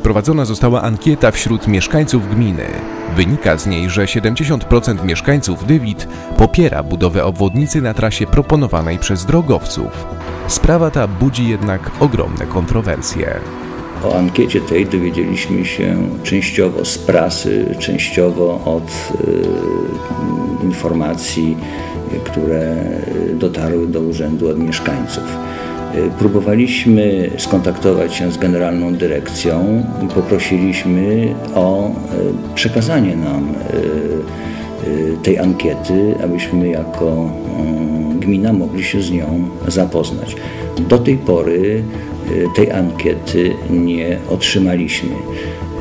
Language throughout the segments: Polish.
Prowadzona została ankieta wśród mieszkańców gminy. Wynika z niej, że 70% mieszkańców Dywit popiera budowę obwodnicy na trasie proponowanej przez drogowców. Sprawa ta budzi jednak ogromne kontrowersje. O ankiecie tej dowiedzieliśmy się częściowo z prasy, częściowo od y, informacji, które dotarły do urzędu od mieszkańców. Y, Próbowaliśmy skontaktować się z Generalną Dyrekcją i poprosiliśmy o y, przekazanie nam y, tej ankiety, abyśmy jako y, gmina mogli się z nią zapoznać. Do tej pory tej ankiety nie otrzymaliśmy.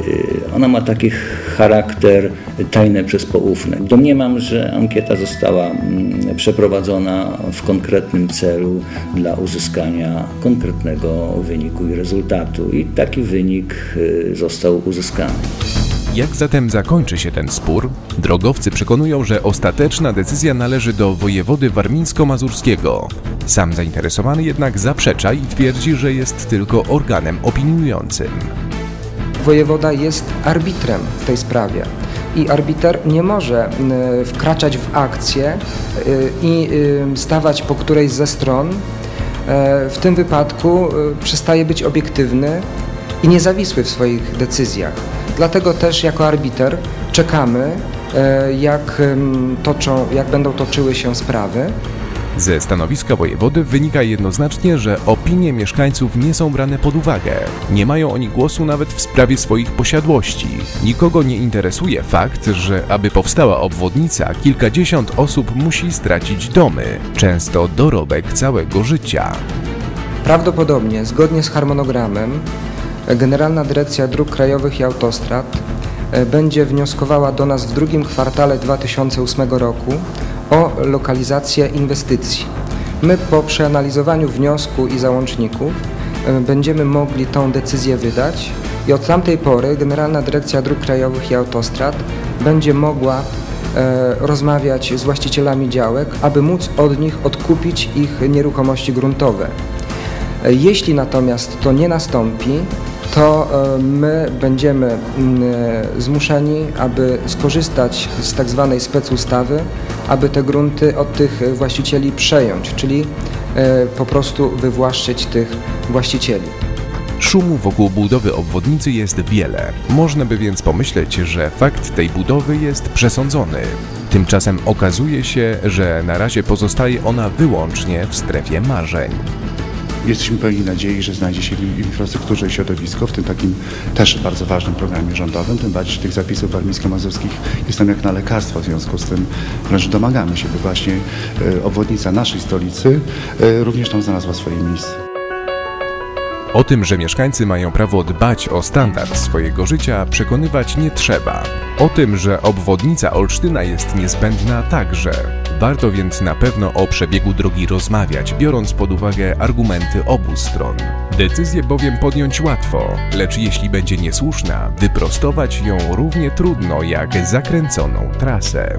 Y, Ona ma taki charakter tajne przez poufne. Domniemam, że ankieta została mm, przeprowadzona w konkretnym celu dla uzyskania konkretnego wyniku i rezultatu i taki wynik y, został uzyskany. Jak zatem zakończy się ten spór? Drogowcy przekonują, że ostateczna decyzja należy do wojewody warmińsko-mazurskiego. Sam zainteresowany jednak zaprzecza i twierdzi, że jest tylko organem opiniującym. Wojewoda jest arbitrem w tej sprawie. I arbiter nie może y, wkraczać w akcję y, i stawać po którejś ze stron. E, W tym wypadku y, przestaje być obiektywny i niezawisły w swoich decyzjach. Dlatego też jako arbiter czekamy, e, jak, toczą, jak będą toczyły się sprawy. Ze stanowiska wojewody wynika jednoznacznie, że opinie mieszkańców nie są brane pod uwagę. Nie mają oni głosu nawet w sprawie swoich posiadłości. Nikogo nie interesuje fakt, że aby powstała obwodnica, kilkadziesiąt osób musi stracić domy, często dorobek całego życia. Prawdopodobnie, zgodnie z harmonogramem, Generalna Dyrekcja Dróg Krajowych i Autostrad e, będzie wnioskowała do nas w drugim kwartale 2008 roku o lokalizację inwestycji. My po przeanalizowaniu wniosku i załączników e, będziemy mogli tą decyzję wydać i od tamtej pory Generalna Dyrekcja Dróg Krajowych i Autostrad będzie mogła e, rozmawiać z właścicielami działek, aby móc od nich odkupić ich nieruchomości gruntowe. E, Jeśli natomiast to nie nastąpi, to e, my będziemy mm, e, zmuszeni, aby skorzystać z tak zwanej specustawy, aby te grunty od tych właścicieli przejąć, czyli e, po prostu wywłaszczyć tych właścicieli. Szumu wokół budowy obwodnicy jest wiele. Można by więc pomyśleć, że fakt tej budowy jest przesądzony. Tymczasem okazuje się, że na razie pozostaje ona wyłącznie w strefie marzeń. Jesteśmy pełni nadziei, że znajdzie się w infrastrukturze i środowisko, w tym takim też bardzo ważnym programie rządowym, tym bardziej, że tych zapisów warmińsko-mazurskich jest tam jak na lekarstwo, w związku z tym wręcz domagamy się, by właśnie e, obwodnica naszej stolicy e, również tam znalazła swoje miejsce. O tym, że mieszkańcy mają prawo dbać o standard swojego życia, przekonywać nie trzeba. O tym, że obwodnica Olsztyna jest niezbędna także. Warto więc na pewno o przebiegu drogi rozmawiać, biorąc pod uwagę argumenty obu stron. Decyzję bowiem podjąć łatwo, lecz jeśli będzie niesłuszna, wyprostować ją równie trudno jak zakręconą trasę.